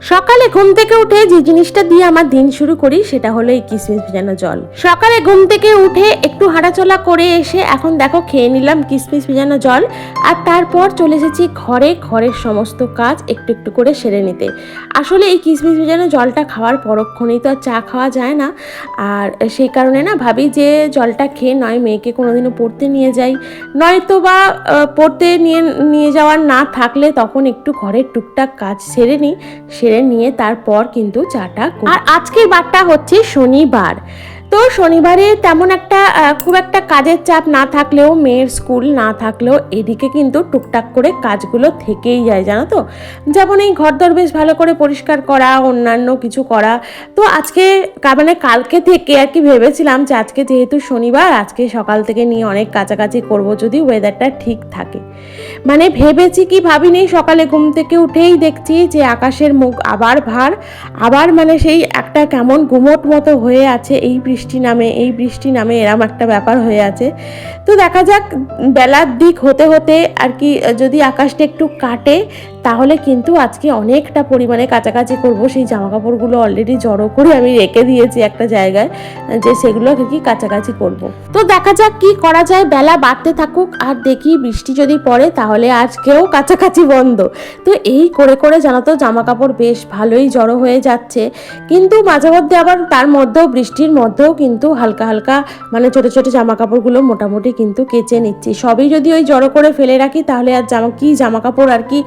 সকালে ঘুম থেকে উঠে যে জিনিসটা দিয়ে আমার দিন শুরু করি, সেটা হলো এই কিসমিস ভেজানো জল। সকালে ঘুম থেকে উঠে একটু হাঁটাচলা করে এসে এখন দেখো খেয়ে নিলাম কিসমিস ভেজানো জল, আর তারপর চলে এসেছি ঘরে, ঘরের সমস্ত কাজ একটু একটু করে সেরে নিতে। আসলে এই কিসমিস ভেজানো জলটা খাওয়ার পরক্ষণেই তো আর চা খাওয়া যায় না, আর সেই কারণে না ভাবি যে জলটা খেয়ে নয় মেয়েকে কোনোদিনও পড়তে নিয়ে যাই। নয়তো বা পড়তে নিয়ে নিয়ে যাওয়ার না থাকলে তখন একটু ঘরের টুকটাক কাজ সেরে নিই সেরে নিয়ে তারপর কিন্তু চাটা আর আজকের বারটা হচ্ছে শনিবার। তো শনিবারে তেমন একটা খুব একটা কাজের চাপ না থাকলেও, মেয়ের স্কুল না থাকলেও এদিকে কিন্তু টুকটাক করে কাজগুলো থেকেই যায়, জানো তো? যেমন এই ঘর ঘরদর বেশ ভালো করে পরিষ্কার করা, অন্যান্য কিছু করা। তো আজকে মানে কালকে থেকে আর কি ভেবেছিলাম যে আজকে যেহেতু শনিবার, আজকে সকাল থেকে নিয়ে অনেক কাছাকাছি করব যদি ওয়েদারটা ঠিক থাকে। মানে ভেবেছি কি ভাবিনি, সকালে ঘুম থেকে উঠেই দেখছি যে আকাশের মুখ আবার ভার, আবার মানে সেই একটা কেমন গুমট মতো হয়ে আছে এই বৃষ্টি নামে, এই বৃষ্টি নামে এরম একটা ব্যাপার হয়ে আছে। তো দেখা যাক, বেলার দিক হতে হতে আর কি, যদি আকাশটা একটু কাটে তাহলে কিন্তু আজকে অনেকটা পরিমাণে কাছাকাছি করব। সেই জামা কাপড়গুলো অলরেডি জড়ো করে আমি রেখে দিয়েছি একটা জায়গায়, যে সেগুলো কি কাছাকাছি করব। তো দেখা যাক কি করা যায়। বেলা বাড়তে থাকুক আর দেখি বৃষ্টি যদি পড়ে তাহলে আজকেও কাছাকাছি বন্ধ। তো এই করে করে জানো তো জামা কাপড় বেশ ভালোই জড়ো হয়ে যাচ্ছে। কিন্তু মাঝে মধ্যে আবার তার মধ্যেও, বৃষ্টির মধ্যেও কিন্তু হালকা হালকা মানে ছোট ছোট জামা কাপড়গুলো মোটামুটি কিন্তু কেচে নিচ্ছি। সবই যদি ওই জড়ো করে ফেলে রাখি তাহলে আর জামা, কি জামা কাপড় আর কি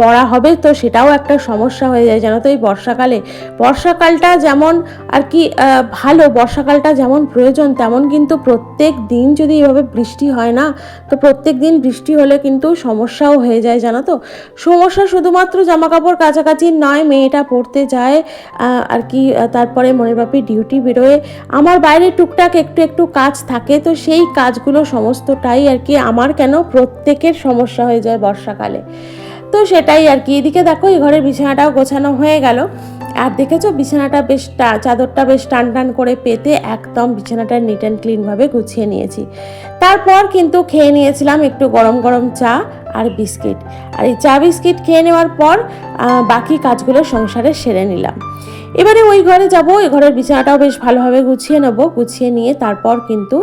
পরা হবে, তো সেটাও একটা সমস্যা হয়ে যায়। জানো তো এই বর্ষাকালে, বর্ষাকালটা যেমন আর কি ভালো, বর্ষাকালটা যেমন প্রয়োজন, তেমন কিন্তু প্রত্যেক দিন যদি এভাবে বৃষ্টি হয় না, তো প্রত্যেক দিন বৃষ্টি হলে কিন্তু সমস্যাও হয়ে যায়, জানো তো? সমস্যা শুধুমাত্র জামা কাপড় কাছাকাছি নয়, মেয়েটা পড়তে যায় আর কি তারপরে মনের বাপি ডিউটি বেরোয়। আমার বাইরে টুকটাক একটু একটু কাজ থাকে, তো সেই কাজগুলো সমস্তটাই আর কি আমার কেন প্রত্যেকের সমস্যা হয়ে যায় বর্ষাকালে। তো সেটাই আর কি। এদিকে দেখো, এই ঘরের বিছানাটাও গোছানো হয়ে গেল। আর দেখেছ, বিছানাটা বেশ চাদরটা বেশ টান টান করে পেতে একদম বিছানাটা নিট অ্যান্ড ক্লিনভাবে গুছিয়ে নিয়েছি। তারপর কিন্তু খেয়ে নিয়েছিলাম একটু গরম গরম চা আর বিস্কিট। আর এই চা বিস্কিট খেয়ে নেওয়ার পর বাকি কাজগুলো সংসারে সেরে নিলাম। এবারে ওই ঘরে যাব ওই ঘরের বিছানাটাও বেশ ভালোভাবে গুছিয়ে নেব, গুছিয়ে নিয়ে তারপর কিন্তু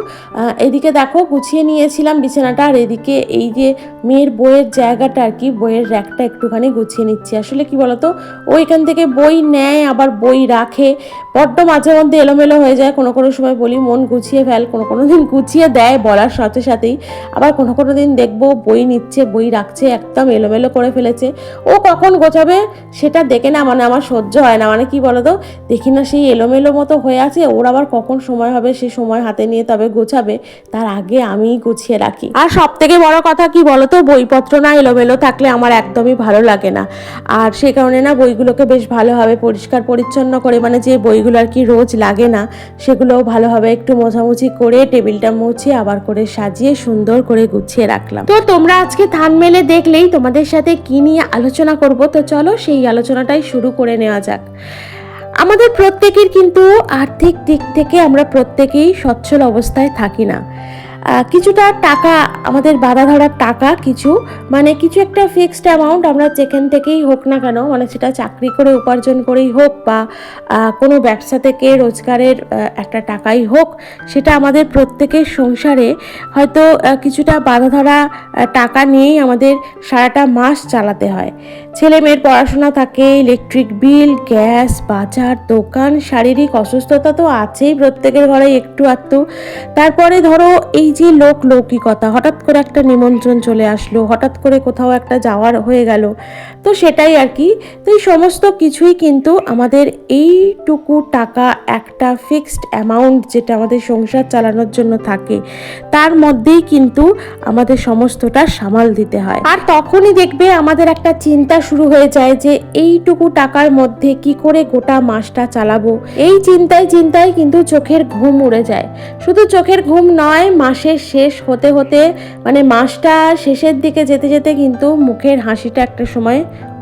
এদিকে দেখো গুছিয়ে নিয়েছিলাম বিছানাটা, আর এদিকে এই যে মেয়ের বইয়ের জায়গাটা আর কি, বইয়ের র্যাকটা একটুখানি গুছিয়ে নিচ্ছি। আসলে কি বলতো, ও এখান থেকে বই নেয়, আবার বই রাখে, বড্ড মাঝে মধ্যে এলোমেলো হয়ে যায়, কোনো কোনো সময় বলি মন গুছিয়ে ফেল, কোনো কোনো দিন গুছিয়ে দেয় বলার সাথে সাথেই, আবার কোনো কোনো দিন দেখব বই নিচ্ছে, বই রাখছে, একদম এলোমেলো করে ফেলেছে। ও কখন গোছাবে, সেটা দেখে না মানে আমার সহ্য হয় না মানে কি বলতো, দেখি না সেই এলোমেলো মতো হয়ে আছে, ওর আবার কখন সময় হবে, সে সময় হাতে নিয়ে তবে গোছাবে, তার আগে আমিই গুছিয়ে রাখি। আর সব থেকে বড় কথা কি বলতো, বইপত্র না এলোমেলো থাকলে আমার একদমই ভালো লাগে না। আর সে কারণে না বইগুলোকে বেশ ভালোভাবে পরিষ্কার পরিচ্ছন্ন করে মানে যে বইগুলো আর কি রোজ লাগে না, সেগুলোও ভালোভাবে একটু মোছামুছি করে, টেবিলটা মুছে আবার করে সাজিয়ে সুন্দর করে গুছিয়ে রাখলাম। তো তোমরা আজকে থান মেলে দেখলেই তোমাদের সাথে কি নিয়ে আলোচনা করব, তো চলো সেই আলোচনাটাই শুরু করে নেওয়া যাক। আমাদের প্রত্যেকের কিন্তু আর্থিক দিক থেকে আমরা প্রত্যেকেই সচ্ছল অবস্থায় থাকি না। কিছুটা টাকা, আমাদের বাধা ধরার টাকা কিছু মানে কিছু একটা ফিক্সড অ্যামাউন্ট আমরা যেখান থেকেই হোক না কেন মানে সেটা চাকরি করে উপার্জন করেই হোক বা কোনো ব্যবসা থেকে রোজগারের একটা টাকাই হোক, সেটা আমাদের প্রত্যেকের সংসারে হয়তো কিছুটা বাধা ধরা টাকা নিয়েই আমাদের সারাটা মাস চালাতে হয়। ছেলে মেয়ের পড়াশোনা থাকে ইলেকট্রিক বিল গ্যাস বাজার, দোকান, শারীরিক অসুস্থতা তো আছেই প্রত্যেকের ঘরে একটু আধটু। তারপরে ধরো এই যে লোক লৌকিকতা। হঠাৎ করে একটা নিমন্ত্রণ চলে আসলো, হঠাৎ করে কোথাও একটা যাওয়ার হয়ে গেল। তো সেটাই আর কি। তো এই সমস্ত কিছুই কিন্তু আমাদের এইটুকু টাকা একটা ফিক্সড অ্যামাউন্ট যেটা আমাদের সংসার চালানোর জন্য থাকে, তার মধ্যেই কিন্তু আমাদের সমস্তটা সামাল দিতে হয়। আর তখনই দেখবে আমাদের একটা চিন্তা শুরু হয়ে যায় যে এইটুকু টাকার মধ্যে কি করে গোটা মাসটা চালাবো। এই চিন্তায় চিন্তায় কিন্তু চোখের ঘুম উড়ে যায়। শুধু চোখের ঘুম নয় মাসের শেষ হতে হতে মানে মাসটা শেষের দিকে যেতে যেতে কিন্তু মুখের হাসিটা একটা সময়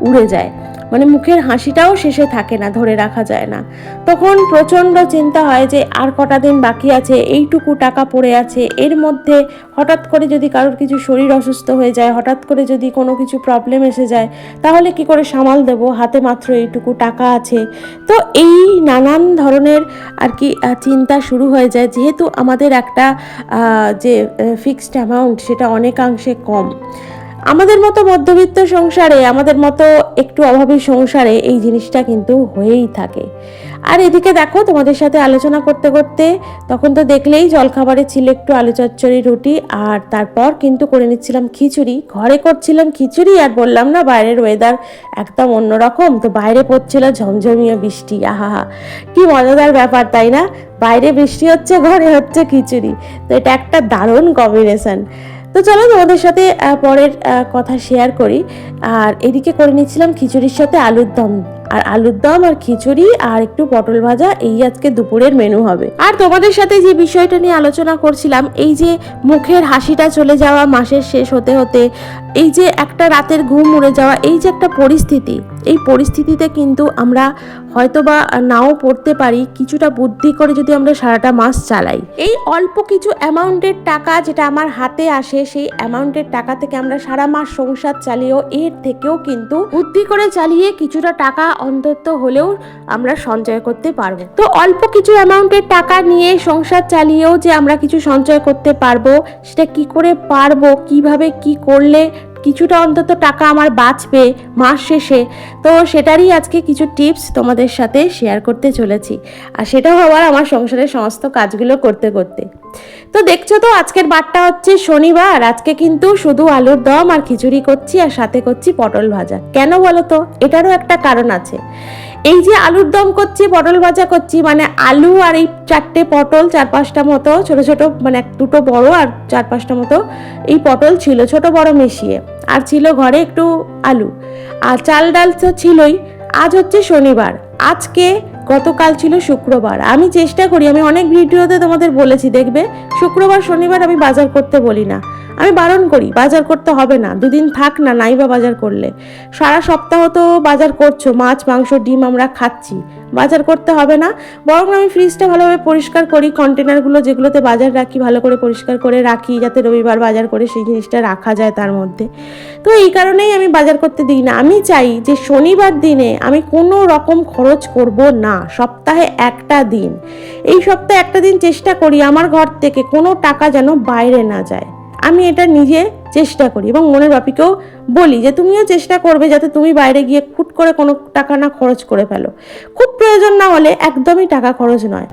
উড়ে যায়। মানে মুখের হাসিটাও শেষে থাকে না, ধরে রাখা যায় না। তখন প্রচণ্ড চিন্তা হয় যে, আর কটা দিন বাকি আছে, এইটুকু টাকা পড়ে আছে, এর মধ্যে হঠাৎ করে যদি কারোর কিছু শরীর অসুস্থ হয়ে যায়, হঠাৎ করে যদি কোনো কিছু প্রবলেম এসে যায়, তাহলে কি করে সামাল দেবো? হাতে মাত্র এইটুকু টাকা আছে। তো এই নানান ধরনের আর কি চিন্তা শুরু হয়ে যায়। যেহেতু আমাদের একটা যে ফিক্সড অ্যামাউন্ট সেটা অনেকাংশে কম। আমাদের মতো মধ্যবিত্ত সংসারে, আমাদের মতো একটু অভাবী সংসারে এই জিনিসটা কিন্তু হয়েই থাকে। আর এদিকে দেখো, তোমাদের সাথে আলোচনা করতে করতে তখন তো দেখলেই জলখাবারে ছিল একটু আলু চচ্চড়ি, রুটি, আর তারপর কিন্তু করে নিচ্ছিলাম খিচুড়ি। ঘরে করছিলাম খিচুড়ি আর বললাম না, বাইরের ওয়েদার একদম অন্যরকম। তো বাইরে পড়ছিল ঝমঝমিয়ে বৃষ্টি, আহাহা। কি মজাদার ব্যাপার, তাই না? বাইরে বৃষ্টি হচ্ছে, ঘরে হচ্ছে খিচুড়ি। তো এটা একটা দারুণ কম্বিনেশন তো চলো তোমাদের সাথে পরের কথা শেয়ার করি। আর এদিকে করে নিচ্ছিলাম খিচুড়ির সাথে আলুর দম। আর আলুর দম আর খিচুড়ি আর একটু পটল ভাজা, এই আজকে দুপুরের মেনু হবে। আর তোমাদের সাথে যে বিষয়টা নিয়ে আলোচনা করছিলাম, এই যে মুখের হাসিটা চলে যাওয়া, মাসের শেষ হতে হতে, এই যে একটা রাতের ঘুম উড়ে যাওয়া, এই যে একটা পরিস্থিতি, এই পরিস্থিতিতে কিন্তু আমরা হয়তো বা নাও পড়তে পারি, কিছুটা বুদ্ধি করে যদি আমরা সারাটা মাস চালাই। এই অল্প কিছু অ্যামাউন্টের টাকা যেটা আমার হাতে আসে, সেই অ্যামাউন্টের টাকা থেকে আমরা সারা মাস সংসার চালিয়েও, এর থেকেও কিন্তু বুদ্ধি করে চালিয়ে কিছুটা টাকা অন্তত হলেও আমরা সঞ্চয় করতে পারব। তো অল্প কিছু অ্যামাউন্টের টাকা নিয়ে সংসার চালিয়েও যে আমরা কিছু সঞ্চয় করতে পারব, সেটা কি করে পারব, কীভাবে কি করলে কিছুটা অন্তত টাকা আমার বাঁচবে মাস শেষে। তো সেটারই আজকে কিছু টিপস তোমাদের সাথে শেয়ার করতে চলেছি। আর সেটাও আবার আমার সংসারের সমস্ত কাজগুলো করতে করতে। তো দেখছ তো, আজকের বারটা হচ্ছে শনিবার। আজকে কিন্তু শুধু আলুর দম আর খিচুড়ি করছি আর সাথে করছি পটল ভাজা। কেন বলো তো? এটারও একটা কারণ আছে। এই যে আলুর দম করছি, পটল ভাজা করছি মানে আলু আর এই চারটে পটল চার পাঁচটা মতো, ছোট ছোট মানে দুটো বড় আর চার পাঁচটা মতো এই পটল ছিল, ছোট বড় মিশিয়ে। আর ছিল ঘরে একটু আলু। আর চাল ডাল তো ছিলই। আজ হচ্ছে শনিবার। আজকে গতকাল ছিল শুক্রবার। আমি চেষ্টা করি, আমি অনেক ভিডিওতে তোমাদের বলেছি, দেখবে, শুক্রবার, শনিবার আমি বাজার করতে বলি না। আমি বারণ করি, বাজার করতে হবে না। দুদিন থাক না নাই বা বাজার করলে। সারা সপ্তাহ তো বাজার করছ, মাছ, মাংস, ডিম আমরা খাচ্ছি। বাজার করতে হবে না, বরং আমি ফ্রিজটা ভালোভাবে পরিষ্কার করি কন্টেনারগুলো যেগুলোতে বাজার রাখি, ভালো করে পরিষ্কার করে রাখি, যাতে রবিবার বাজার করে সেই জিনিসটা রাখা যায় তার মধ্যে। তো এই কারণেই আমি বাজার করতে দিই না। আমি চাই যে শনিবার দিনে আমি কোনো রকম খরচ করব না, সপ্তাহে একটা দিন। এই সপ্তাহে একটা দিন চেষ্টা করি, আমার ঘর থেকে কোনো টাকা যেন বাইরে না যায়। আমি এটা নিজে চেষ্টা করি এবং মনের বাপিকেও বলি যে তুমিও চেষ্টা করবে যাতে তুমি বাইরে গিয়ে খুট করে কোনো টাকা না খরচ করে ফেলো। খুব প্রয়োজন না হলে একদমই টাকা খরচ নয়।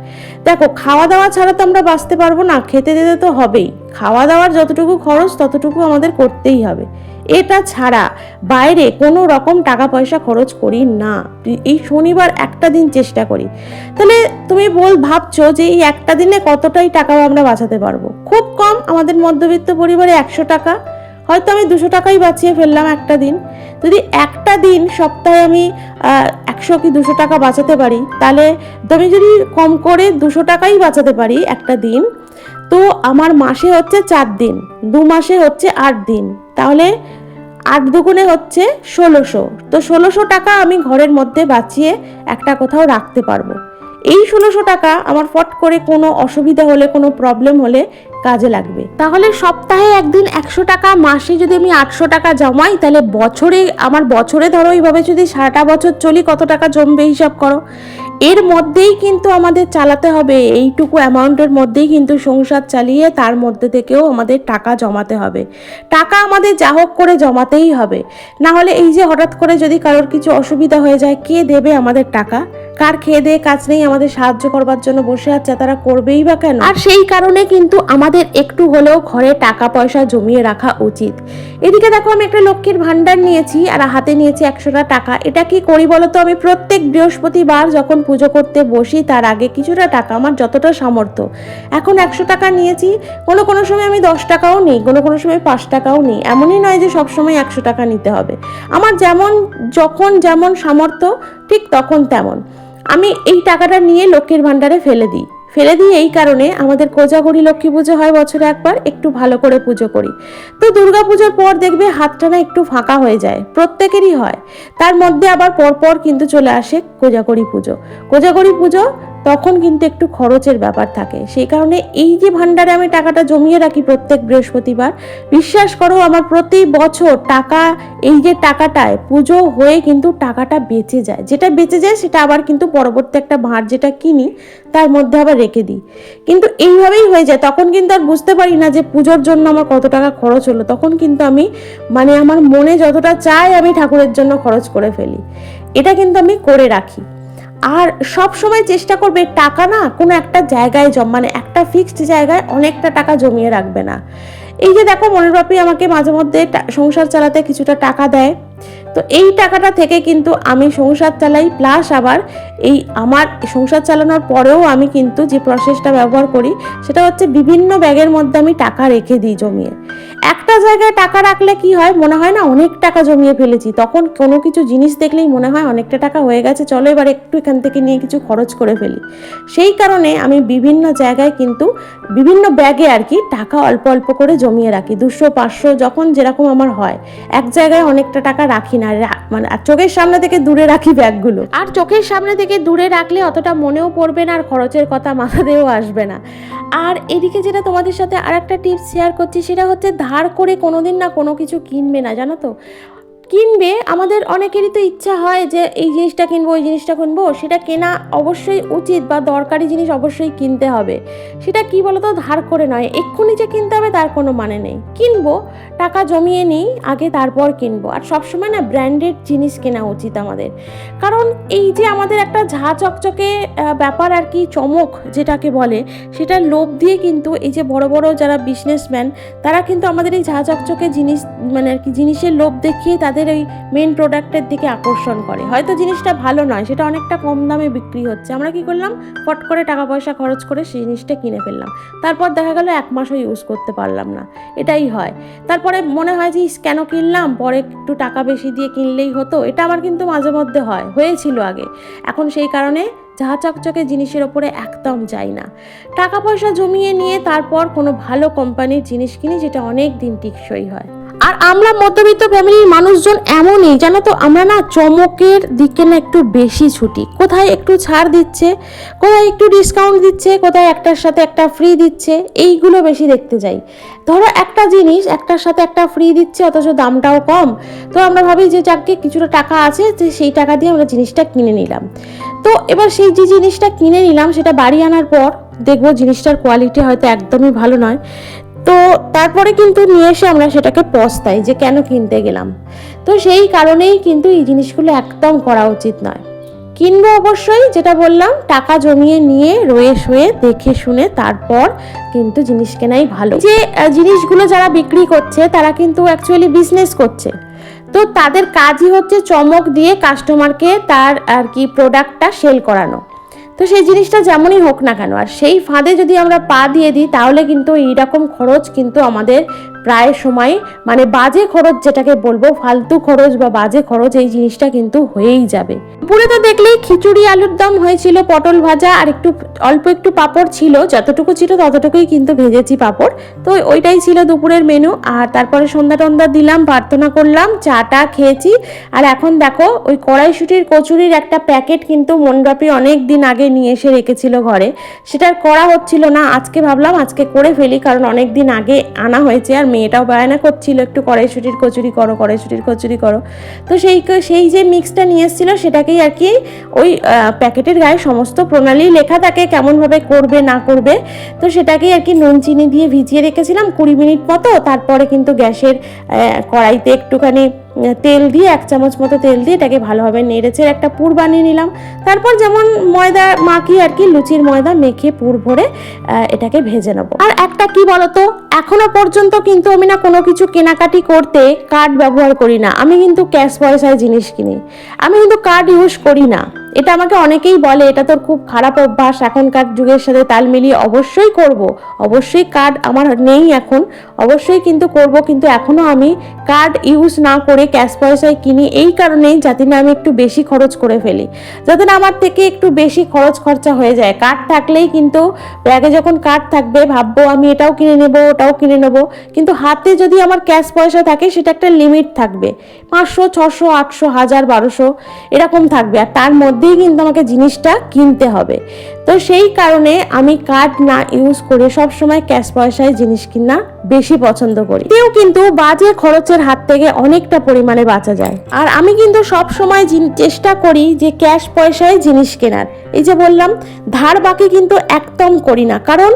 দেখো খাওয়া দাওয়া ছাড়া তো আমরা বাঁচতে পারব না, খেতে দিতে তো হবেই। খাওয়া দাওয়ার যতটুকু খরচ, ততটুকু আমাদের করতেই হবে। এটা ছাড়া বাইরে কোনো রকম টাকা পয়সা খরচ করি না। এই শনিবার একটা দিন চেষ্টা করি। তাহলে তুমি বল, ভাবছ যে এই একটা দিনে কতটাই টাকা আমরা বাঁচাতে পারব? খুব কম, আমাদের মধ্যবিত্ত পরিবারে একশো টাকা। হয়তো আমি দুশো টাকাই বাঁচিয়ে ফেললাম একটা দিন। যদি একটা দিন সপ্তাহে আমি একশো কি দুশো টাকা বাঁচাতে পারি, তাহলে আমি যদি কম করে দুশো টাকাই বাঁচাতে পারি একটা দিন, তো আমার মাসে হচ্ছে চার দিন, দু মাসে হচ্ছে আট দিন। তাহলে আট দুগুণে হচ্ছে ষোলোশো। তো ষোলোশো টাকা আমি ঘরের মধ্যে বাঁচিয়ে একটা কোথাও রাখতে পারব। এই ষোলোশো টাকা আমার ফট করে কোনো অসুবিধা হলে, কোনো প্রবলেম হলে কাজে লাগবে। তাহলে সপ্তাহে একদিন একশো টাকা, মাসে যদি আমি আটশো টাকা জমাই, তাহলে বছরে, আমার বছরে ধরো এইভাবে যদি সারাটা বছর চলি, কত টাকা জমবে হিসাব করো? এর মধ্যেই কিন্তু আমাদের চালাতে হবে, এইটুকু অ্যামাউন্টের মধ্যেই কিন্তু সংসার চালিয়ে তার মধ্যে থেকেও আমাদের টাকা জমাতে হবে। টাকা আমাদের যা হোক করে জমাতেই হবে। না হলে এই যে হঠাৎ করে যদি কারোর কিছু অসুবিধা হয়ে যায়, কে দেবে আমাদের টাকা? কার খেয়ে দিয়ে কাজ নেই, আমাদের সাহায্য করবার জন্য বসে আছে, তারা করবেই বা কেন? আর সেই কারণে কিন্তু আমাদের একটু হলেও ঘরে টাকা পয়সা জমিয়ে রাখা উচিত। এদিকে দেখো, আমি একটা লক্ষ্মীর ভান্ডার নিয়েছি, আর হাতে নিয়েছি একশোটা টাকা। এটা কি করি বলতো? আমি প্রত্যেক বৃহস্পতিবার যখন পুজো করতে বসি, তার আগে কিছুটা টাকা, আমার যতটা সামর্থ্য। এখন একশো টাকা নিয়েছি, কোনো কোনো সময় আমি দশ টাকাও নিই, কোনো কোনো সময় পাঁচ টাকাও নিই। এমনই নয় যে সবসময় একশো টাকা নিতে হবে। আমার যেমন, যখন যেমন সামর্থ্য, ঠিক তখন তেমন। আমি এই টাকাটা নিয়ে লক্ষ্মীর ভাণ্ডারে ফেলে দিই। ফেলে দিই এই কারণে আমাদের কোজাগরি লক্ষ্মী পুজো হয় বছরে একবার, একটু ভালো করে পুজো করি। তো দুর্গা পুজোর পর দেখবে হাতটা না একটু ফাঁকা হয়ে যায়, প্রত্যেকেরই হয়। তার মধ্যে আবার পরপর কিন্তু চলে আসে কোজাগরি পুজো। কোজাগরি পুজো তখন কিন্তু একটু খরচের ব্যাপার থাকে। সেই কারণে এই যে ভান্ডারে আমি টাকাটা জমিয়ে রাখি প্রত্যেক বৃহস্পতিবার, বিশ্বাস করো আমার প্রতি বছর টাকা, এই যে টাকাটায় পুজো হয়ে কিন্তু টাকাটা বেঁচে যায়। যেটা বেঁচে যায় সেটা আবার কিন্তু পরবর্তী একটা ভাঁড় যেটা কিনি, তার মধ্যে আবার রেখে দিই। কিন্তু এইভাবেই হয়ে যায়। তখন কিন্তু আর বুঝতে পারি না যে পুজোর জন্য আমার কত টাকা খরচ হলো। তখন কিন্তু আমি মানে আমার মনে যতটা চাই আমি ঠাকুরের জন্য খরচ করে ফেলি। এটা কিন্তু আমি করে রাখি। আর সব সময় চেষ্টা করবে, টাকা না কোনো একটা জায়গায় জম মানে একটা ফিক্সড জায়গায় অনেকটা টাকা জমিয়ে রাখবে না। এই যে দেখো মনের বাপি আমাকে মাঝে মধ্যে সংসার চালাতে কিছুটা টাকা দেয়। তো এই টাকাটা থেকে কিন্তু আমি সংসার চালাই প্লাস আবার এই আমার সংসার চালানোর পরেও আমি কিন্তু যে প্রসেসটা ব্যবহার করি, সেটা হচ্ছে বিভিন্ন ব্যাগের মধ্যে আমি টাকা রেখে দিই জমিয়ে। একটা জায়গায় টাকা রাখলে কি হয়, মনে হয় না অনেক টাকা জমিয়ে ফেলেছি, তখন কোনো কিছু জিনিস দেখলেই মনে হয় অনেকটা টাকা হয়ে গেছে, চলো এবার একটু এখান থেকে নিয়ে কিছু খরচ করে ফেলি। সেই কারণে আমি বিভিন্ন জায়গায় কিন্তু বিভিন্ন ব্যাগে আর কি টাকা অল্প অল্প করে জমিয়ে রাখি, দুশো, পাঁচশো, যখন যেরকম আমার হয়। এক জায়গায় অনেকটা টাকা রাখি না মানে আর চোখের সামনে থেকে দূরে রাখি ব্যাগগুলো। আর চোখের সামনে থেকে দূরে রাখলে অতটা মনেও পড়বে না, আর খরচের কথা মাথাতেও আসবে না। আর এদিকে যেটা তোমাদের সাথে আর একটা টিপস শেয়ার করছি, সেটা হচ্ছে ধার করে কোনোদিন না কোনো কিছু কিনবে না, জানো তো? কিনবে, আমাদের অনেকেরই তো ইচ্ছা হয় যে এই জিনিসটা কিনবো, ওই জিনিসটা কিনবো, সেটা কেনা অবশ্যই উচিত বা দরকারি জিনিস অবশ্যই কিনতে হবে। সেটা কি বলতো, ধার করে নয়, এক্ষুনি যে কিনতে হবে তার কোনো মানে নেই। কিনবো, টাকা জমিয়ে নিই, আগে তারপর কিনবো। আর সবসময় না ব্র্যান্ডেড জিনিস কেনা উচিত আমাদের। কারণ এই যে আমাদের একটা ঝা চকচকে ব্যাপার আর কি চমক যেটাকে বলে সেটা লোভ দিয়ে কিন্তু এই যে বড় বড় যারা বিজনেসম্যান তারা কিন্তু আমাদের এই ঝা চকচকে জিনিস মানে আর কি জিনিসের লোভ দেখিয়ে তাদের ওই মেন প্রোডাক্টের দিকে আকর্ষণ করে। হয়তো জিনিসটা ভালো নয়, সেটা অনেকটা কম দামে বিক্রি হচ্ছে। আমরা কি করলাম? ফট করে টাকা পয়সা খরচ করে সেই জিনিসটা কিনে ফেললাম। তারপর দেখা গেল এক মাসও ইউজ করতে পারলাম না। এটাই হয়। তারপরে মনে হয় যে কেন কিনলাম? পরে একটু টাকা বেশি দিয়ে কিনলেই হতো। এটা আমার কিন্তু মাঝে মধ্যে হয়, হয়েছিল আগে। এখন সেই কারণে ঝা চকচকে জিনিসের ওপরে একদম যাই না। টাকা পয়সা জমিয়ে নিয়ে তারপর কোনো ভালো কোম্পানির জিনিস কিনি, যেটা অনেক দিন টিকসই হয়। আর আমরা মধ্যবিত্ত ফ্যামিলির মানুষজন এমনই, জানো তো, আমরা না চমকের দিকে না একটু বেশি ছুটি। কোথায় একটু ছাড় দিচ্ছে, কোথায় একটু ডিসকাউন্ট দিচ্ছে, কোথায় একটার সাথে একটা ফ্রি দিচ্ছে, এইগুলো বেশি দেখতে যাই। ধরো একটা জিনিস, একটার সাথে একটা ফ্রি দিচ্ছে, অথচ দামটাও কম। তো আমরা ভাবি যে যাকে কিছুটা টাকা আছে, যে সেই টাকা দিয়ে আমরা জিনিসটা কিনে নিলাম। তো এবার সেই যে জিনিসটা কিনে নিলাম, সেটা বাড়ি আনার পর, দেখব জিনিসটার কোয়ালিটি হয়তো একদমই ভালো নয়। তো তারপরে কিন্তু নিয়ে এসে আমরা সেটাকে পস্তাই যে কেন কিনতে গেলাম। তো সেই কারণেই কিন্তু এই জিনিসগুলো একদম করা উচিত নয়। কিনবো অবশ্যই, যেটা বললাম, টাকা জমিয়ে নিয়ে রয়ে শুয়ে দেখে শুনে তারপর কিন্তু জিনিস কেনাই ভালো। যে জিনিসগুলো যারা বিক্রি করছে, তারা কিন্তু অ্যাকচুয়ালি বিজনেস করছে। তো তাদের কাজই হচ্ছে চমক দিয়ে কাস্টমারকে তার আর কি প্রোডাক্টটা সেল করানো। তো সেই জিনিসটা যেমনই হোক না কেন, আর সেই ফাঁদে যদি আমরা পা দিয়ে দিই, তাহলে কিন্তু এইরকম খরচ কিন্তু আমাদের প্রায় সময় মানে বাজে খরচ যেটাকে বলব, ফালতু খরচ বা বাজে খরচ, এই জিনিসটা কিন্তু হয়েই যাবে। দুপুরে তো দেখলেই খিচুড়ি, আলুর দম হয়েছিল, পটল ভাজা, আর একটু অল্প একটু পাঁপড় ছিল, যতটুকু ছিল ততটুকুই কিন্তু ভেজেছি পাঁপড়। তো ওইটাই ছিল দুপুরের মেনু আর তারপরে সন্ধ্যা টন্ধা দিলাম, প্রার্থনা করলাম, চাটা খেয়েছি। আর এখন দেখো, ওই কড়াইশুটির, কচুরির একটা প্যাকেট কিন্তু মনব্যাপী অনেক দিন আগে নিয়ে এসে রেখেছিল ঘরে। সেটা আর করা হচ্ছিল না, আজকে ভাবলাম আজকে করে ফেলি, কারণ অনেক দিন আগে আনা হয়েছে, আর মেয়েটাও বায়না করছিল একটু কড়াইশুটির কচুরি করো, কড়াইশুটির কচুরি করো। তো সেই সেই যে মিক্সটা নিয়ে এসেছিল সেটাকেই আর কি ওই প্যাকেটের গায়ে সমস্ত প্রণালী লেখা থাকে কেমনভাবে করবে, না করবে। তো সেটাকেই আর কি নুন, চিনি দিয়ে ভিজিয়ে রেখেছিলাম কুড়ি মিনিট মতো। তারপরে কিন্তু গ্যাসের কড়াইতে একটুখানি তেল দিয়ে, এক চামচ মতো তেল দিয়ে এটাকে ভালোভাবে নেড়েছে একটা পুর বানিয়ে নিলাম। তারপর যেমন ময়দা মাখি আর কি, লুচির ময়দা মেখে পুর ভরে এটাকে ভেজে নেব। আর একটা কি বলতো, এখনও পর্যন্ত কিন্তু আমি না কোনো কিছু কেনাকাটি করতে কার্ড ব্যবহার করি না। আমি কিন্তু ক্যাশ পয়সায় জিনিস কিনি। আমি কিন্তু কার্ড ইউজ করি না। এটা আমাকে অনেকেই বলে, এটা তোর খুব খারাপ অভ্যাস, এখনকার যুগের সাথে তাল মিলিয়ে অবশ্যই করব। অবশ্যই কার্ড আমার নেই এখন। অবশ্যই কিন্তু করব, কিন্তু এখনও আমি কার্ড ইউজ না করে ক্যাশ পয়সায় কিনি এই কারণেই যাতে না আমি একটু বেশি খরচ করে ফেলি। যাতে না আমার থেকে একটু বেশি খরচ খরচা হয়ে যায়। কার্ড থাকলেই কিন্তু ব্যাগে যখন কার্ড থাকবে, ভাববো আমি এটাও কিনে নেব, ওটাও কিনে নেব। কিন্তু হাতে যদি আমার ক্যাশ পয়সা থাকে, সেটা একটা লিমিট থাকবে। পাঁচশো, ছশো, আটশো, হাজার, বারোশো, এরকম থাকবে। আর তার মধ্যেই কিন্তু আমাকে জিনিসটা কিনতে হবে। তো সেই কারণে আমি কার্ড না ইউজ করে সব সময় ক্যাশ পয়সায় জিনিস কিনা বেশি পছন্দ করি। তেও কিন্তু বাজে খরচের হাত থেকে অনেকটা পরিমাণে বাঁচা যায়। আর আমি কিন্তু সব সময় চেষ্টা করি যে ক্যাশ পয়সায় জিনিস কেনার। এই যে বললাম, ধার বাকি কিন্তু একদম করি না। কারণ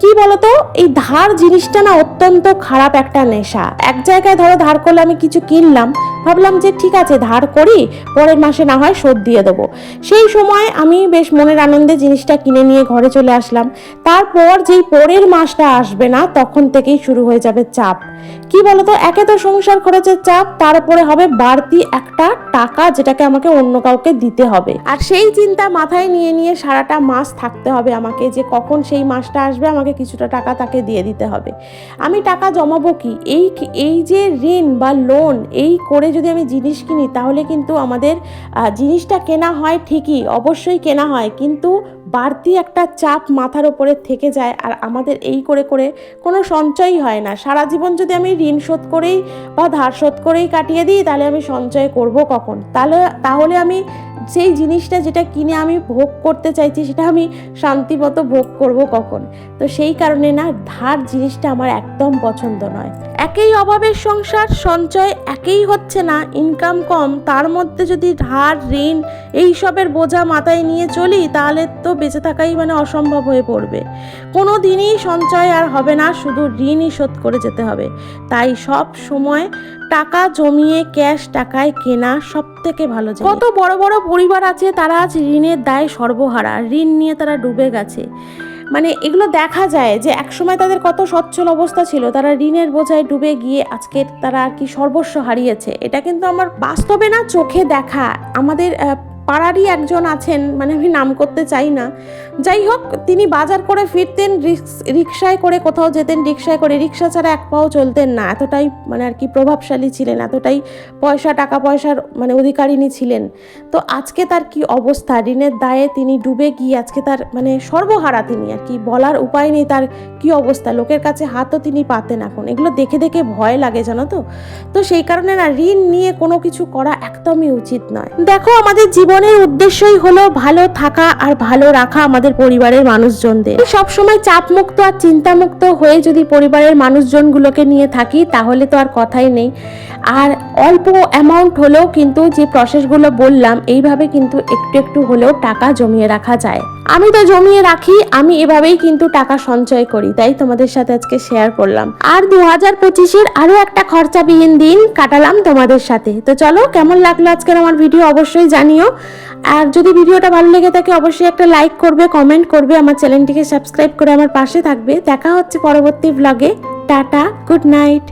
কি বলতো? এই ধার জিনিসটা না অত্যন্ত খারাপ একটা নেশা। এক জায়গায় ধরো ধার করলে আমি কিছু কিনলাম, ভাবলাম যে ঠিক আছে, ধার করি, পরের মাসে না হয় শোধ দিয়ে দেবো। সেই সময় আমি বেশ মনের আনন্দে জিনিসটা কিনে নিয়ে ঘরে চলে আসলাম। তারপর যেই পরের মাসটা আসবে না, তখন থেকেই শুরু হয়ে যাবে চাপ। কি বলতো, একে তো সংসার খরচের চাপ তার উপরে হবে বাড়তি একটা টাকা যেটাকে আমাকে অন্য কাউকে দিতে হবে। আর সেই চিন্তা মাথায় নিয়ে নিয়ে সারাটা মাস থাকতে হবে আমাকে যে কখন সেই মাসটা আসবে, আমাকে কিছুটা টাকা তাকে দিয়ে দিতে হবে। আমি টাকা জমাবো কি? এই এই যে ঋণ বা লোন এই করে যদি আমি জিনিস কিনি, তাহলে কিন্তু আমাদের জিনিসটা কেনা হয় ঠিকই, অবশ্যই কেনা হয়, কিন্তু বাড়তি একটা চাপ মাথার ওপরে থেকে যায়, আর আমাদের এই করে করে কোনো সঞ্চয়ই হয় না। সারা জীবন যদি আমি ঋণ শোধ করেই বা ধার শোধ করেই কাটিয়ে দিই, তাহলে আমি সঞ্চয় করব কখন? তাহলে তাহলে আমি সেই জিনিসটা যেটা কিনে আমি ভোগ করতে চাইছি, সেটা আমি শান্তি মতো ভোগ করব কখন? তো সেই কারণে না, ধার জিনিসটা আমার একদম পছন্দ নয়। একেই অভাবের সংসার, সঞ্চয় একেই হচ্ছে না ইনকাম কম, তার মধ্যে যদি ধার, ঋণ এইসবের বোঝা মাথায় নিয়ে চলি, তাহলে তো বেঁচে থাকাই মানে অসম্ভব হয়ে পড়বে। কোনো দিনই সঞ্চয় আর হবে না, শুধু ঋণই শোধ করে যেতে হবে। তাই সব সময় টাকা জমিয়ে ক্যাশ টাকায় কেনা সব থেকে ভালো কত বড় বড় পরিবার আছে, তারা আজ ঋণের দায় সর্বহারা। ঋণ নিয়ে তারা ডুবে গেছে। মানে এগুলো দেখা যায় যে একসময় তাদের কত সচ্ছল অবস্থা ছিল, তারা ঋণের বোঝায় ডুবে গিয়ে আজকে তারা আর কি সর্বস্ব হারিয়েছে। এটা কিন্তু আমার বাস্তবে না, চোখে দেখা। আমাদের পাড়ারই একজন আছেন মানে আমি নাম করতে চাই না। যাই হোক, তিনি বাজার করে ফিরতেন, রিক্স- রিক্সায় করে কোথাও যেতেন, রিক্সায় করে, রিক্সা ছাড়া এক পাও চলতেন না। এতটাই মানে আর কি প্রভাবশালী ছিলেন, এতটাই পয়সা, টাকা পয়সার মানে অধিকারিণী ছিলেন। তো আজকে তার কি অবস্থা? ঋণের দায়ে তিনি ডুবে গিয়ে আজকে তার মানে সর্বহারা তিনি আর কি। বলার উপায় নেই তার কি অবস্থা? লোকের কাছে হাতও তিনি পাতেন এখন। এগুলো দেখে দেখে ভয় লাগে, জানো তো? তো সেই কারণে না, ঋণ নিয়ে কোনো কিছু করা একদমই উচিত নয়। দেখো, আমাদের জীবনের উদ্দেশ্যই হলো ভালো থাকা আর ভালো রাখা আমাদের পরিবারের মানুষজনদের। সবসময় চাপমুক্ত আর চিন্তামুক্ত হয়ে যদি পরিবারের মানুষজনগুলোকে নিয়ে থাকি, তাহলে তো আর কথাই নেই। আর অল্প অ্যামাউন্ট হলেও কিন্তু যে প্রসেসগুলো বললাম, এইভাবে কিন্তু একটু একটু হলেও টাকা জমিয়ে রাখা যায়। আমি তো জমিয়ে রাখি, আমি এভাবেই কিন্তু টাকা সঞ্চয় করি, তাই তোমাদের সাথে আজকে শেয়ার করলাম। আর দু হাজার পঁচিশের আরও একটা খরচাবিহীন দিন কাটালাম তোমাদের সাথে। তো চলো, কেমন লাগল আজকের আমার ভিডিও অবশ্যই জানিও। আর যদি ভিডিওটা ভালো লেগে থাকে, অবশ্যই একটা লাইক করবে কমেন্ট করবে, আমার চ্যানেলটিকে সাবস্ক্রাইব করে আমার পাশে থাকবে। দেখা হচ্ছে পরবর্তী ব্লগে টাটা গুড নাইট